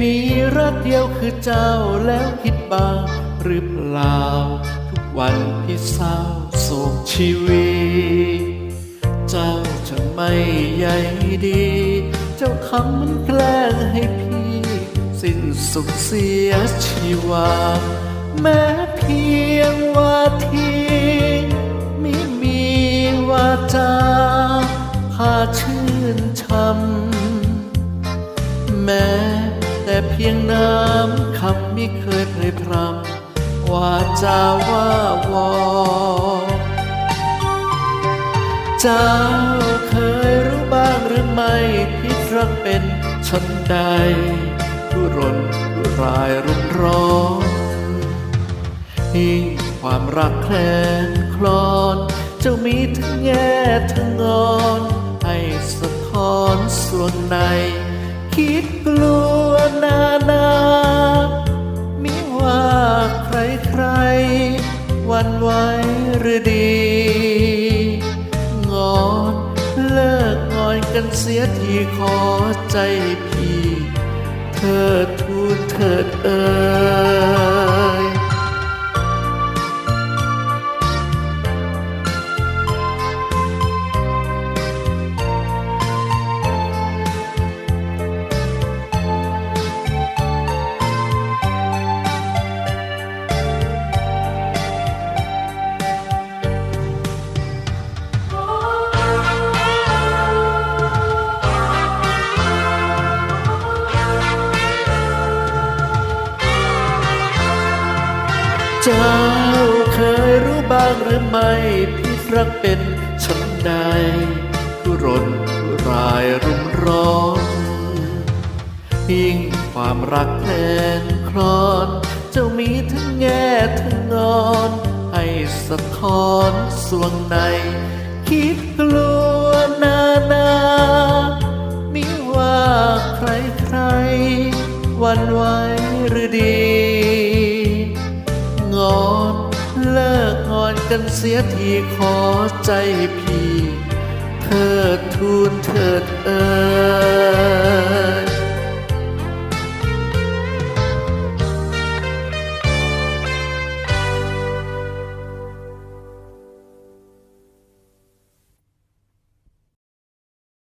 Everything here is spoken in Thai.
มีรักเดียวคือเจ้าแล้วคิดบ้างหรือเปล่า ทุกวันพี่เศร้าโศกชีวิตเจ้าจะไม่ใยดี เจ้าทำมันแกล้งให้พี่ สิ้นสุขเสียชีวา แม้เพียงว่าทีไม่มีวาจาพาชื่นชำแม้ แต่เพียงน้ำคำไม่เคยเผยพรำว่าจาว่าวอเจ้าเคยรู้บ้างหรือไม่พิษรักเป็นชนใดผู้รนผู้รายรุมร้อนที่ความรักแคลนคลอนเจ้ามีทั้งแง่ทั้งงอน ให้สะท้อนส่วนใน คิดกลัว นานา มิว่าใครใครวันไหวหรือดี งอนเลิกงอนกันเสียทีขอใจพี่ เธอทูลเถิดเอ่ย เจ้าเคยรู้บ้างหรือไม่พิษรักเป็นชนใดผู้รนผู้รายรุมร้อนยิ่งความรักแทนคลอนเจ้ามีทั้งแง่ทั้งงอน ให้สะท้อนสวงใน คิดกลัวนานามิว่าใครใครวันไหวหรือดี อนเลิกงอนกันเสียทีขอใจพี่ เธอทูลเถิดเอ่ย